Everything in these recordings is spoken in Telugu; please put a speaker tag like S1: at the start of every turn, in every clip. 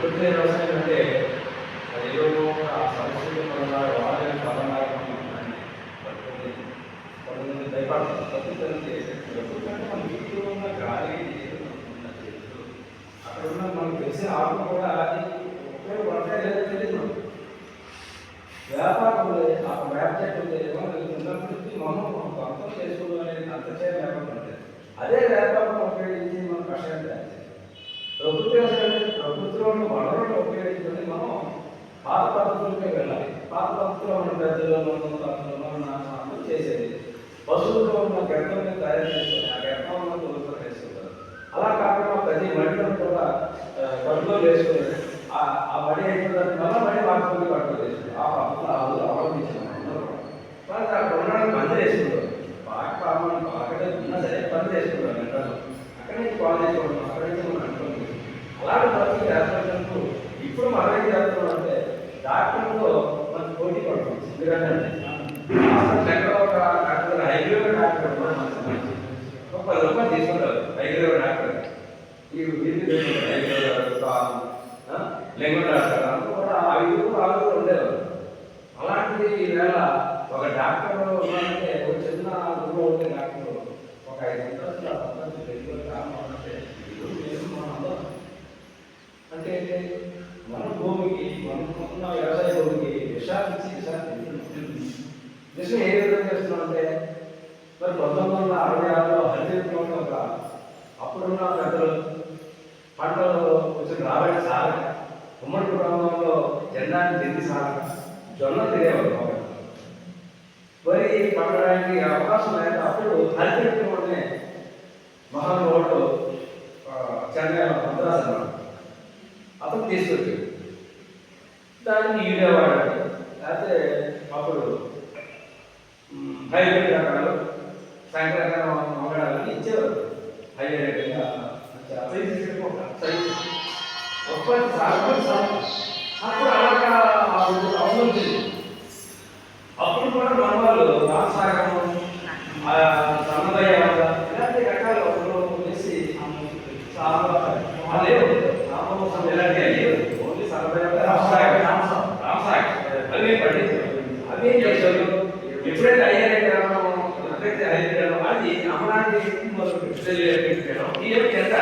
S1: ప్రకృతి వ్యవసాయం అంటే అది ఏదో ఒక సంస్కృతి పరంగా వాళ్ళ పరంగా ప్రకృతి కొంతమంది భయపడతారు ప్రకృతి అంటే ప్రకృతి అంటే మన వీటిలో ఉన్న గాలి నీరు, ఉన్న చెట్లు అక్కడ ఉన్న మనకు తెలిసే ఆకు కూడా అది ఉపయోగపడతాయి లేదో తెలియదు వ్యాపారం ఉంది ఆ వేప చెట్టు ఉంది మనం ఉన్నప్పటికీ మనం ఒక అర్థం చేసుకోవడం అనేది అంత చేయడం వ్యాపారం ఉంటుంది అదే వ్యాపారం ఉపయోగించి మనం కషాయం తయారు ప్రకృతి వ్యవసాయం అంటే ప్రకృతిలో ఉన్న వనరులను ఉపయోగించుకొని మనం పాత పద్ధతులకే వెళ్ళాలి. పాత పద్ధతిలో ఉన్న పెద్దలను మన తాతలు, చేసేది. పశువులతో ఉన్న గర్భం తయారు చేసుకుని ఆ గర్భం ఉన్న వేసుకుంటారు. అలా కాకుండా ప్రతి మడిలో కూడా కడుపులో వేసుకొని ఆ ఆ మడి అయిపోతుంది మళ్ళీ మడి వాడుకొని కడుపులో వేసుకుంటారు. ఆ పద్ధతులు ఆ అవలంబించాం అందరూ కూడా. వాళ్ళు అక్కడ ఉండడానికి మంది వేసుకుంటారు బాగా కామన్ బాగా ఉన్నా సరే పని చేసుకుంటారు గంటలు అక్కడ నుంచి కాల్ చేసుకోవడం అక్కడ నుంచి మనం అనుకోండి అలాంటి పరిస్థితి ఏర్పడినప్పుడు ఇప్పుడు మనం ఏం చేస్తున్నాం అంటే డాక్టర్తో మనకి పోటీ పడుతుంది. ఎందుకంటే ఒక డాక్టర్ హైగ్రేవ్ డాక్టర్ కూడా ఒక పది రూపాయలు తీసుకుంటారు. హైగ్రేవ్ డాక్టర్. ఈ వీధి డాక్టర్ అంతా కూడా ఐదుగురు ఆరుగురు ఉండేవారు అలాంటిది ఈవేళ ఒక డాక్టర్ ఉన్నారంటే ఒక చిన్న ఊళ్ళో ఉండే డాక్టర్ ఒక ఐదు సంవత్సరాల ప్రపంచం వెళ్ళిపోయి రావాలంటే ఈరోజు నేను మనం అందరం అంటే ఏంటి? మన భూమికి మనకున్న వ్యవసాయ భూమికి విషాలు ఇచ్చి విషాలు తింటున్నాం. విషయం ఏ విధంగా చేస్తున్నాం అంటే మరి పంతొమ్మిది వందల అరవై ఆరులో హరితలో ఒక అప్పుడున్న పెద్దలు పంటలు వచ్చిన రాబడి సాగ ఉమ్మడి కుటుంబంలో జెండాన్ని తిరిగి సాగ జొన్న తిరిగేవారు బాగా. వరి పండడానికి అవకాశం లేక అప్పుడు హరితలోనే మహానుభావుడు చెన్నై మద్రాసు అన్నాడు. అతను తీసుకొచ్చాడు. దాన్ని యూరియా వాడాలి లేకపోతే అప్పుడు మ్, హైబ్రిడ్ రకాలు సంక్రకణ మంగళాలని ఇచ్చేవారు. హైబ్రిడ్ రకంగా ఉత్పత్తి ఒక్కటి సాగు సాగు అది అమ్మడానికి మొదలు ఈ యొక్క ఎంత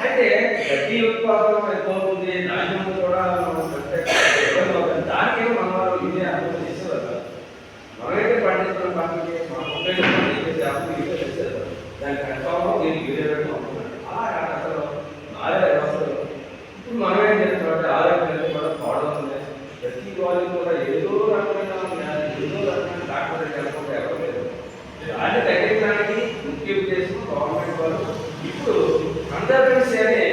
S1: అయితే ప్రతి ఉత్పాదన ఎక్కువ ఉంది నాణ్యం కూడా దానికే మన వాళ్ళు ఇదే అర్థం చేసేవారు మనమైతే పండిస్తున్న పంటకి మన ఉపయోగించుకుని ఇదే చేసేవారు దానికి కన్ఫామ్ దీనికి ఇదే రకం అలా కాదు అసలు. ఆదాయ వ్యవస్థలు. ఇప్పుడు మనం ఏం ఆరోగ్యం కూడా పాడవుతుంది. ప్రతి వాళ్ళు కూడా ఏదో రకమైన వ్యాధి, ఏదో రకమైన డాక్టర్ దగ్గరికి వెళ్ళకుండా ఎవరు లేదు దాన్ని తగ్గించడానికి ముఖ్య ఉద్దేశం గవర్నమెంట్ వాళ్ళు. ఇప్పుడు కన్సర్వెన్సీ అనే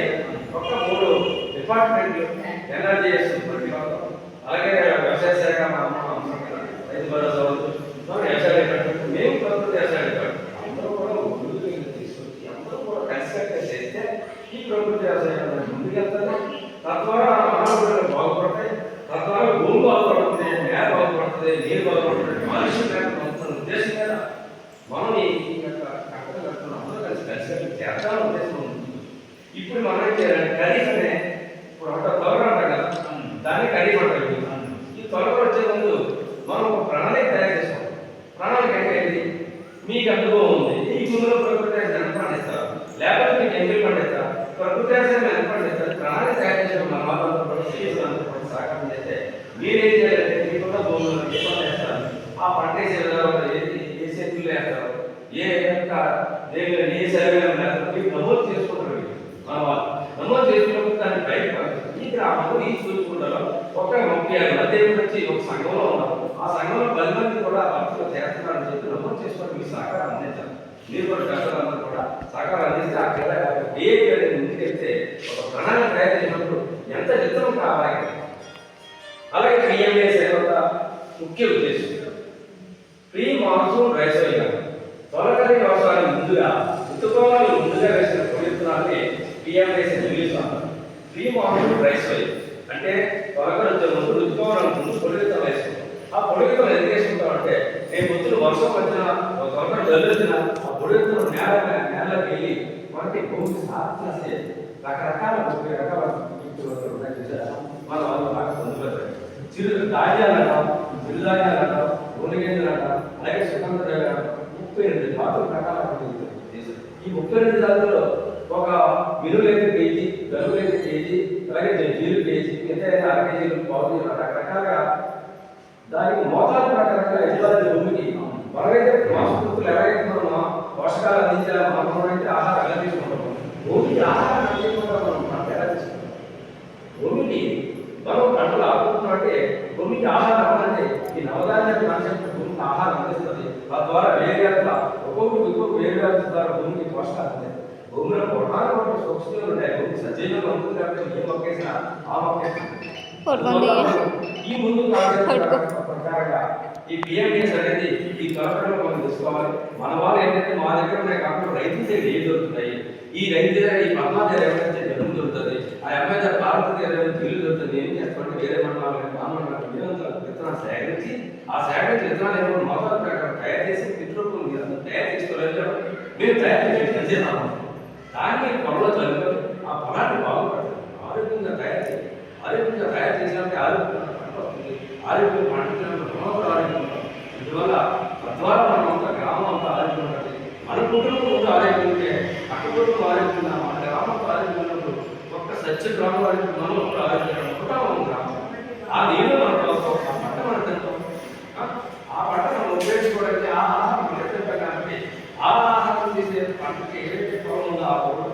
S1: ఒక మూడు డిపార్ట్మెంట్లు ఎనర్జీ చేస్తుంది అలాగే వ్యవసాయ శాఖ రైతు భరోసా వాళ్ళు వ్యవసాయ డిపార్ట్మెంట్ మేము కొంత వ్యవసాయ డిపార్ట్మెంట్ అందరూ కూడా ముందుకు తీసుకొచ్చి అందరూ కూడా కలిసికట్టుగా చేస్తే ఈ ప్రకృతి వ్యవసాయం ముందుకెళ్తారు తద్వారా మనిషి ప్రేమ లేకపోతున్న ఉద్దేశం మీద మనం ఈ యొక్క కట్టలు కట్టుకున్న అందరూ కలిసి కలిసి చేద్దాం ఉద్దేశం ఉంది. ఇప్పుడు మనం ఏం చేయాలంటే ఖరీఫ్ అనే ఇప్పుడు ఒక తొలగ అంటాం కదా దాన్ని ఖరీఫ్ అంటారు ఈ తొలగ వచ్చే ముందు మనం ఒక ప్రణాళిక తయారు చేస్తాం. ప్రణాళిక అంటే ఏంటి? మీకు అనుభవం ఉంది. ఈ ముందులో ప్రకృతి ఎంత పండిస్తారు. లేకపోతే మీకు ఎంగిల్ పండిస్తారు. ప్రకృతి వ్యవసాయం ఎంత పండిస్తారు? ప్రణాళిక తయారు చేసిన మన వాళ్ళు సహకారం చేస్తే మీరేం చేయాలంటే మీకున్న భూములు ఆ పంట వేసే ఏది ఏ చేతుల్లో వేస్తారు? ఏ యొక్క దేవుడు ఏ సర్వేలో వేస్తారు నమోదు చేసుకుంటారు మన వాళ్ళు. నమోదు చేసుకున్నప్పుడు దాన్ని బయటపడతారు. ఈ గ్రామంలో ఈ చూసుకుంటారు ఒక ముప్పై ఆరు మంది వచ్చి ఒక సంఘంలో ఉన్నారు. ఆ సంఘంలో పది మంది కూడా భక్తులు చేస్తున్నారని చెప్పి నమోదు చేసుకొని మీ సహకారం అందించాలి మీరు కూడా పెద్దలందరూ కూడా సహకారం అందిస్తే ఆ క్రీడ ఏ అనేది ముందుకెళ్తే ఒక ప్రణాళిక తయారు చేసినప్పుడు ఎంత విత్తనం కావాలి? అలాగే పిఎంఏ సేవ ముఖ్య ఉద్దేశం. ప్రీ మాన్సూన్ రైస్ వేయాలి తొలకరి వ్యవసాయం ముందుగా ఋతుకోణాలు ముందుగా వేసిన పొడిత్తున్నాన్ని పిఎంఏసీ అంటారు ప్రీ మాన్సూన్ రైస్. వేయాలి అంటే తొలకరి వచ్చే ముందు ఋతుకోణాలు ముందు పొడిత్తం వేసుకుంటాం ఆ పొడిత్తం ఎందుకు వేసుకుంటాం అంటే నేను పొద్దున వర్షం వచ్చిన తొలకరి దొంగ జల్లుతున్న ఆ బుడెత్తున నేల నేలకి వెళ్ళి మనకి భూమి సాధన చేస్తే రకరకాల ముప్పై రకాల మన వాళ్ళు బాగా పొందుతారు చిరు ధాన్యాలు చిరు ధాన్యాలంటాం నూనె గింజలంటాం అలాగే సుగంధ ముప్పై రెండు జాతులు రకాల ఈ ముప్పై రెండు దాంట్లో ఒక విలువలైతే కేజీ గరువులైతే కేజీ అలాగే జీలు కేజీ మిగతా అర కేజీలు పావు రకరకాలుగా దానికి మోతాదు రకరకాల ఇవ్వాలి భూమికి మనమైతే మాంసకృతులు ఎవరైతే మనం పోషకాలు అందించాలి మనం ఆహారం ఎలా తీసుకుంటాం భూమికి ఆహారం అందించకుండా మనం మనం ఎలా తీసుకుంటాం? భూమికి మనం పంటలు ఆడుకుంటున్నాం అంటే భూమికి ఆహారం అంటే ఈ నవధాన్య కాన్సెప్ట్ భూమికి ఆహారం అందిస్తుంది తద్వారా వేరేంత ఒక్కొక్కటి భూమికి పోషకాలు అందిస్తాయి భూమిలో ప్రధానమైన సూక్ష్మలు ఉన్నాయి. ఉంటుంది కాబట్టి ఏ మొక్కేసినా ఆ మొక్కేసినా
S2: పట్టుకోండి.
S1: ఈ ముందు. ప్రకారంగా ఈ పిఎంఎస్ అనేది ఈ తరగతిలో మనం తీసుకోవాలి మన వాళ్ళు ఏంటంటే మా దగ్గర ఉన్నాయి కాకుండా రైతు దగ్గర ఏం దొరుకుతాయి? ఈ రైతు దగ్గర ఈ పద్మా దగ్గర ఏమైతే జనం దొరుకుతుంది? ఆ అమ్మాయి దగ్గర భారత దగ్గర ఇల్లు దొరుకుతుంది? ఏం చేస్తామంటే వేరే మండలాలు మండలాలు విత్తనాలు సేకరించి ఆ సేకరించి విత్తనాలు ఏమో మోతాదు ప్రకారం తయారు చేసి మీరు తయారు చేసుకోలేదు కాబట్టి మేము తయారు చేసి పనిచేస్తాము దాన్ని పొలంలో చదువుకొని ఆ పొలాన్ని బాగుపడతారు. ఆరోగ్యంగా తయారు చేయాలి. ఆరోగ్యంగా తయారు చేసినప్పుడు ఆరోగ్యంగా పంట వస్తుంది ఆరోగ్యం పండించినప్పుడు మనం ఆరోగ్యం ఉంటాం అందువల్ల తద్వారా మనం అంతా గ్రామం అంతా ఆరోగ్యం ఉంటుంది. మన కుటుంబం ముందు ఆరోగ్యం ఉంటే పక్క కుటుంబం ఆరోగ్యం ఉన్నా మన గ్రామం ఆరోగ్యం ఉన్నప్పుడు ఒక్క సత్య గ్రామం ఆరోగ్యం మనం ఆరోగ్యం కుటుంబం గ్రామం. ఆ నీళ్ళు మనకు తాగుతాం ఆ పంట మనం తింటాం ఆ? ఆ పంట మనం ఉపయోగించుకోవడానికి ఆ ఆహారం మనం తింటాం కాబట్టి ఆ ఆహారం చేసే పంటకి ఏదైతే పొలం